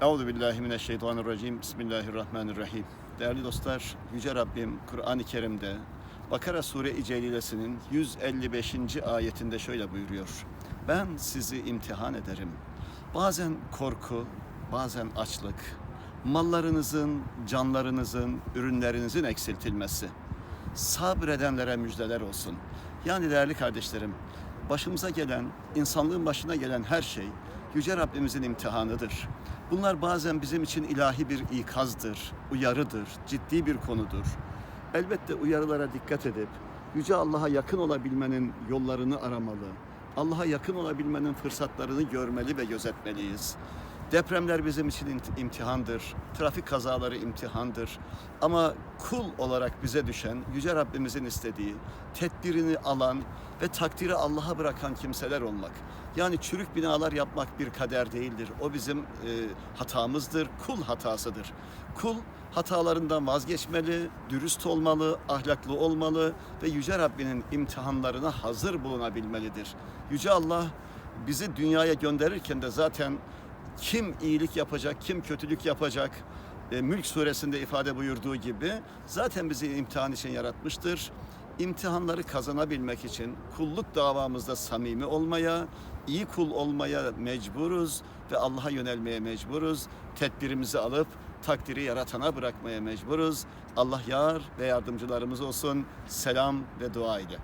Euzu billahi mineşşeytanirracim. Bismillahirrahmanirrahim. Değerli dostlar, Yüce Rabbim Kur'an-ı Kerim'de Bakara Sure-i Celilesi'nin 155. ayetinde şöyle buyuruyor. Ben sizi imtihan ederim. Bazen korku, bazen açlık, mallarınızın, canlarınızın, ürünlerinizin eksiltilmesi. Sabredenlere müjdeler olsun. Yani değerli kardeşlerim, başımıza gelen, insanlığın başına gelen her şey Yüce Rabbimizin imtihanıdır. Bunlar bazen bizim için ilahi bir ikazdır, uyarıdır, ciddi bir konudur. Elbette uyarılara dikkat edip Yüce Allah'a yakın olabilmenin yollarını aramalı. Allah'a yakın olabilmenin fırsatlarını görmeli ve gözetmeliyiz. Depremler bizim için imtihandır. Trafik kazaları imtihandır. Ama kul olarak bize düşen, Yüce Rabbimizin istediği, tedbirini alan ve takdiri Allah'a bırakan kimseler olmak. Yani çürük binalar yapmak bir kader değildir. O bizim e, hatamızdır, kul hatasıdır. Kul hatalarından vazgeçmeli, dürüst olmalı, ahlaklı olmalı ve Yüce Rabbinin imtihanlarına hazır bulunabilmelidir. Yüce Allah bizi dünyaya gönderirken de zaten kim iyilik yapacak, kim kötülük yapacak, e, Mülk suresinde ifade buyurduğu gibi zaten bizi imtihan için yaratmıştır. İmtihanları kazanabilmek için kulluk davamızda samimi olmaya, iyi kul olmaya mecburuz ve Allah'a yönelmeye mecburuz. Tedbirimizi alıp takdiri yaratana bırakmaya mecburuz. Allah yar ve yardımcılarımız olsun. Selam ve dua ile.